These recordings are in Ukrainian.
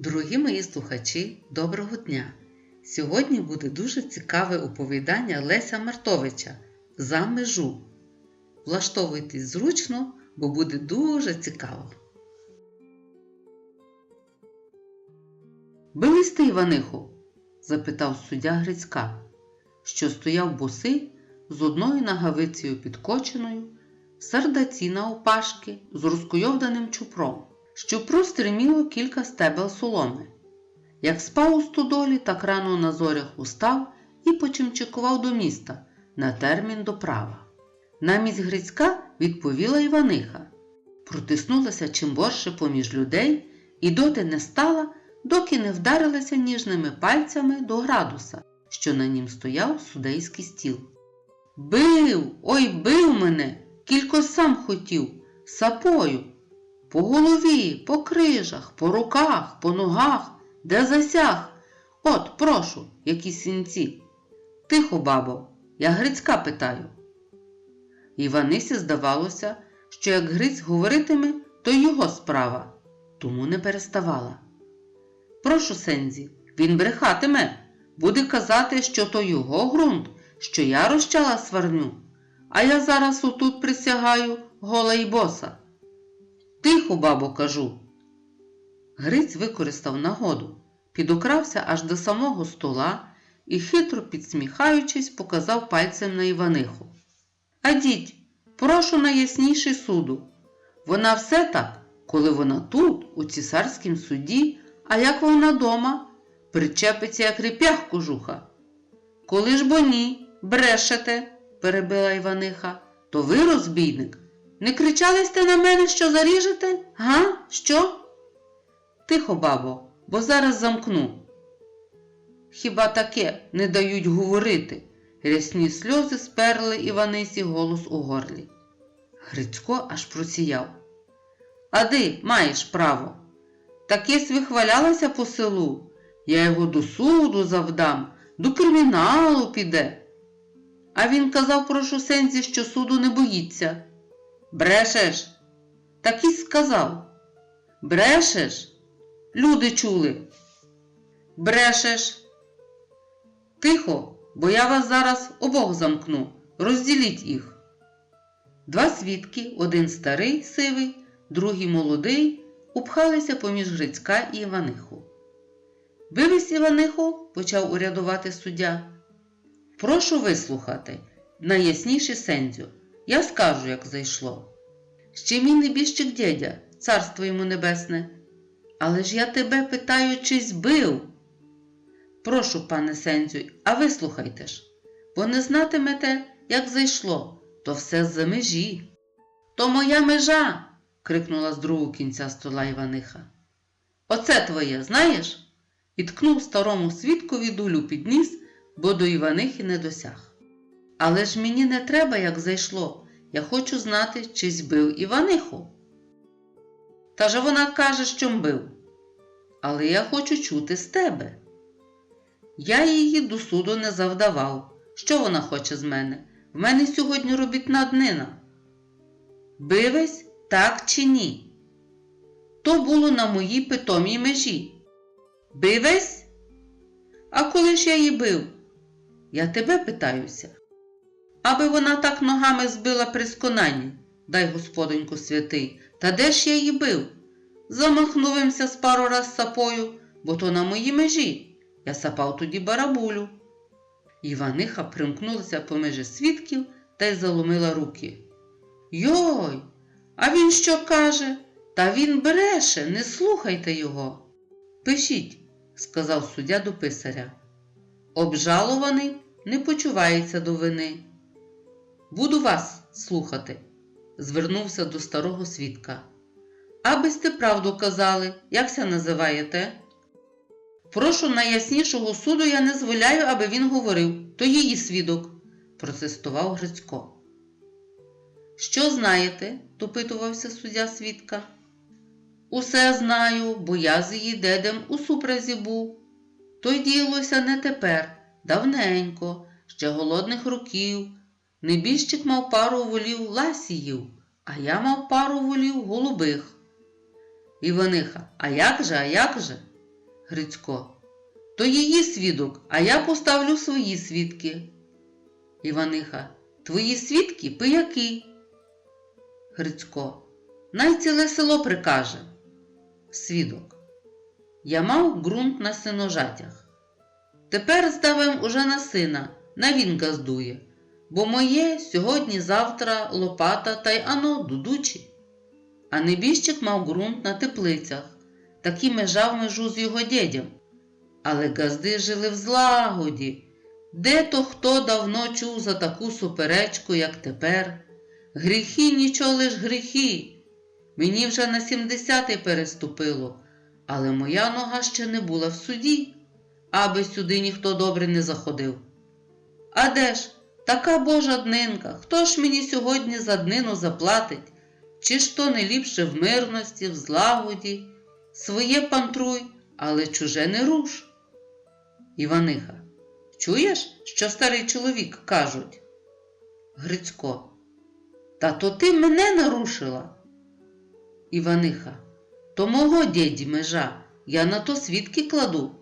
Дорогі мої слухачі, доброго дня! Сьогодні буде дуже цікаве оповідання Леся Мартовича За межу. Влаштовуйтесь зручно, бо буде дуже цікаво. Бились ти, Іваниху? запитав суддя Грицька, що стояв босий з одною нагавицею підкоченою, в сардаці на опашки з розкуйовданим чупром, що простриміло кілька стебел соломи. Як спав у стодолі, так рано на зорях устав і почимчикував до міста на термін доправа. Намість Грицька відповіла Іваниха, протиснулася чим борше поміж людей і доти не стала, доки не вдарилася ніжними пальцями до градуса, що на нім стояв судейський стіл. Бив, ой, бив мене, кілько сам хотів, сапою, по голові, по крижах, по руках, по ногах, де засяг. От, прошу, які сінці. Тихо, бабо, я Грицька питаю. Іванисі здавалося, що як Гриць говоритиме, то його справа, тому не переставала. Прошу, Сензі, він брехатиме, буде казати, що то його ґрунт, що я розчала сварню, а я зараз отут присягаю гола й боса. Тихо, бабо, кажу. Гриць використав нагоду, підокрався аж до самого стола і, хитро підсміхаючись, показав пальцем на Іваниху. Адіть, прошу найясніший суду. Вона все так, коли вона тут, у цісарськім суді, а як вона дома, причепиться, як реп'ях кожуха. Коли ж бо ні, брешете, перебила Іваниха, то ви, розбійник, не кричали сте на мене, що заріжете? Га? Що? Тихо, бабо, бо зараз замкну. Хіба таке не дають говорити? Рясні сльози сперли Іванисі голос у горлі. Грицько аж просіяв. Ади, маєш право. Такесь вихвалялася по селу. Я його до суду завдам, до криміналу піде. А він казав прошу сензі, що суду не боїться. Брешеш? Так і сказав. Брешеш? Люди чули. Брешеш. Тихо, бо я вас зараз обох замкну. Розділіть їх. Два свідки, один старий сивий, другий молодий, упхалися поміж Грицька і Іваниху. Вивіз Іваниху, почав урядувати суддя. Прошу вислухати, найясніше сензю. Я скажу, як зайшло. Ще мій небіжчик дядя, царство йому небесне. Але ж я тебе питаю, чи збив? Прошу, пане Сензю, а вислухайте ж, бо не знатимете, як зайшло, то все з-за межі. То моя межа. крикнула з другого кінця стола Іваниха. Оце твоє, знаєш? І ткнув старому свідкові дулю під ніс, бо до Іванихи не досяг. Але ж мені не треба, як зайшло. Я хочу знати, чи збив Іваниху. Та же вона каже, що мбив. Але я хочу чути з тебе. Я її до суду не завдавав. Що вона хоче з мене? В мене сьогодні робітна днина. Бивесь так чи ні? То було на моїй питомій межі. Бивесь? А коли ж я її бив? Я тебе питаюся. Аби вона так ногами збила при сконанні, дай господоньку святий, та де ж я її бив? Замахнувся з пару раз сапою, бо то на моїй межі. Я сапав тоді барабулю. Іваниха примкнулася поміж свідків та й заломила руки. Йой, а він що каже? Та він бреше, не слухайте його. Пишіть, сказав суддя до писаря. Обжалований не почувається до вини. Буду вас слухати, звернувся до старого свідка. Аби сте правду казали, як якся називаєте? Прошу найяснішого суду я не зволяю, аби він говорив, то її свідок, протестував Грицько. Що знаєте? допитувався суддя свідка. Усе знаю, бо я з її дедем у супразі був. То й ділося не тепер, давненько, ще голодних років. Небіжчик мав пару волів ласіїв, а я мав пару волів голубих. Іваниха, а як же, а як же? Грицько. То її свідок, а я поставлю свої свідки. Іваниха. Твої свідки пияки. Грицько. Най ціле село прикаже. Свідок. Я мав ґрунт на синожатях. Тепер здавим уже на сина, на він газдує, бо моє сьогодні-завтра лопата та й ано дудучі. А небіжчик мав ґрунт на теплицях, так межав межу з його дідям. Але газди жили в злагоді. Де то хто давно чув за таку суперечку, як тепер? Гріхи нічого лиш гріхи. Мені вже на сімдесятий переступило, але моя нога ще не була в суді, аби сюди ніхто добре не заходив. А де ж, така божа днинка, хто ж мені сьогодні за днину заплатить? Чи ж то не ліпше в мирності, в злагоді? Своє пантруй, але чуже не руш. Іваниха, чуєш, що старий чоловік кажуть? Грицько, та то ти мене нарушила. Іваниха, то мого діді межа, я на то свідки кладу.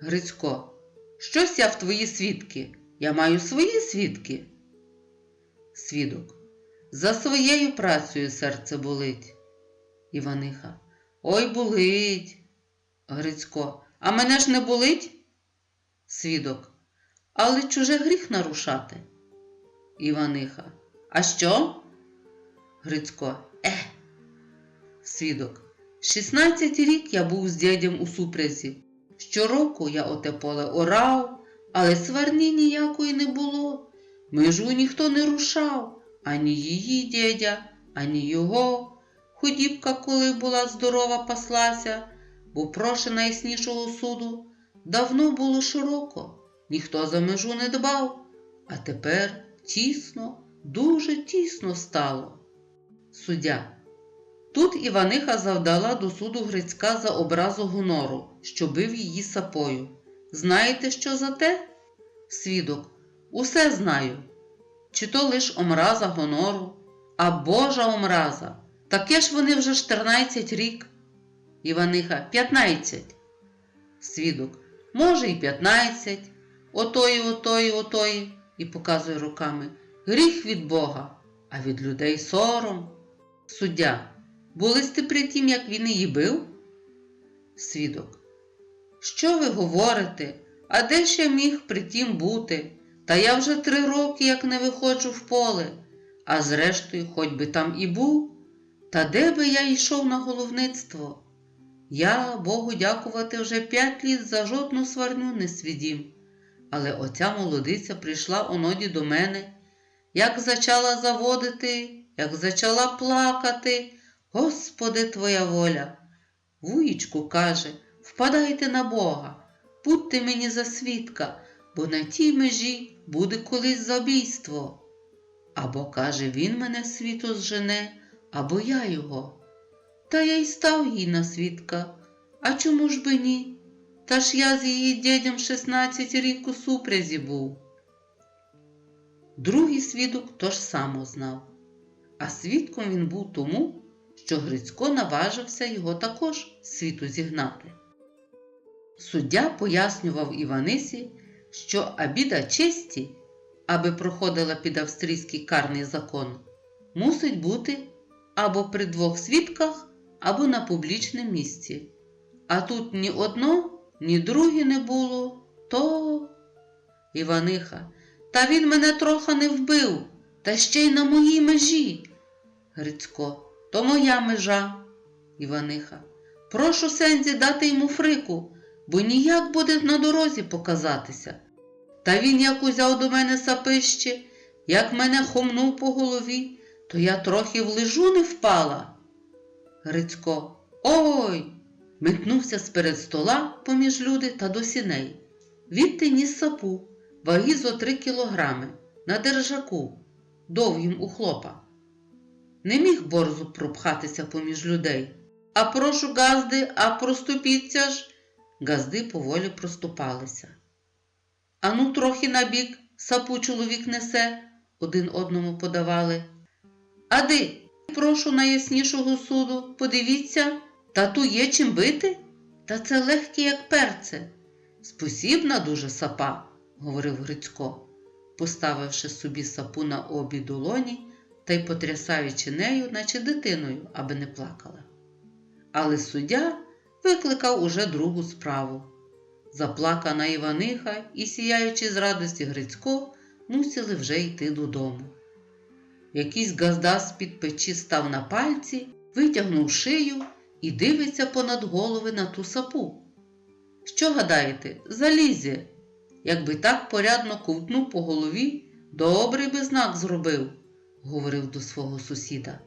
Грицько, щось я в твої свідки, я маю свої свідки. Свідок, за своєю працею серце болить. Іваниха, ой болить. Грицько, а мене ж не болить? Свідок, але чуже гріх нарушати. Іваниха, а що? Грицько, е. Свідок, 16 рік я був з дядем у супрязі. Щороку я оте поле орав, але сварні ніякої не було. Межу ніхто не рушав, ані її дядя, ані його. Худібка, коли була здорова, паслася, бо проше найяснішого суду давно було широко, ніхто за межу не дбав, а тепер тісно, дуже тісно стало. Суддя. Тут Іваниха завдала до суду Грицька за образу гонору, що бив її сапою. Знаєте, що за те? Свідок. Усе знаю. Чи то лиш омраза гонору, а Божа омраза. Таке ж вони вже 14 рік. Іваниха 15. Свідок. Може, і 15. Отої, отої, отої. І показує руками. Гріх від Бога, а від людей сором. Суддя. Були сте при тім, як він її бив? Свідок. Що ви говорите? А де ж я міг при тім бути? Та я вже три роки як не виходжу в поле, а зрештою, хоч би там і був, та де би я йшов на головництво? Я, Богу дякувати, вже п'ять літ за жодну сварню не свідім. Але оця молодиця прийшла оноді до мене, як зачала заводити, як зачала плакати. Господи, Твоя воля. Вуїчку каже, впадайте на Бога, будьте мені за свідка, бо на тій межі буде колись забійство. Або, каже, він мене світу зжене, або я його. Та я й став їй на свідка. А чому ж би ні? Та ж я з її дядям 16 рік у супрязі був. Другий свідок тож само знав, а свідком він був тому, що Грицько наважився його також світу зігнати. Суддя пояснював Іванисі, що обіда честі, аби проходила під австрійський карний закон, мусить бути або при двох свідках, або на публічному місці. А тут ні одно, ні друге не було, то. Іваниха, та він мене трохи не вбив, та ще й на моїй межі. Грицько, то моя межа. Іваниха. Прошу сензі дати йому фрику, бо ніяк буде на дорозі показатися. Та він як узяв до мене сапище, як мене хомнув по голові, то я трохи в лежу не впала. Грицько. Ой! метнувся сперед стола поміж люди та до сіней. Відти ніс сапу, ваги зо три кілограми, на держаку, довгім у хлопа. Не міг борзу пропхатися поміж людей. А прошу, газди, а проступіться ж. Газди поволі проступалися. Ану, трохи набік, сапу чоловік несе, один одному подавали. Ади, прошу найяснішого суду, подивіться, тату є чим бити? Та це легкі, як перце. Спосібна дуже сапа, говорив Грицько, поставивши собі сапу на обі долоні та й потрясаючи нею, наче дитиною, аби не плакала. Але суддя викликав уже другу справу. Заплакана Іваниха і, сіяючи з радості Грицько, мусили вже йти додому. Якийсь газда з-під печі став на пальці, витягнув шию і дивиться понад голови на ту сапу. Що гадаєте, залізе? Якби так порядно ковтнув по голові, добрий би знак зробив, говорив до свого сусіда.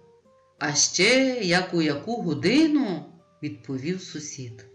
А ще як у яку годину, відповів сусід.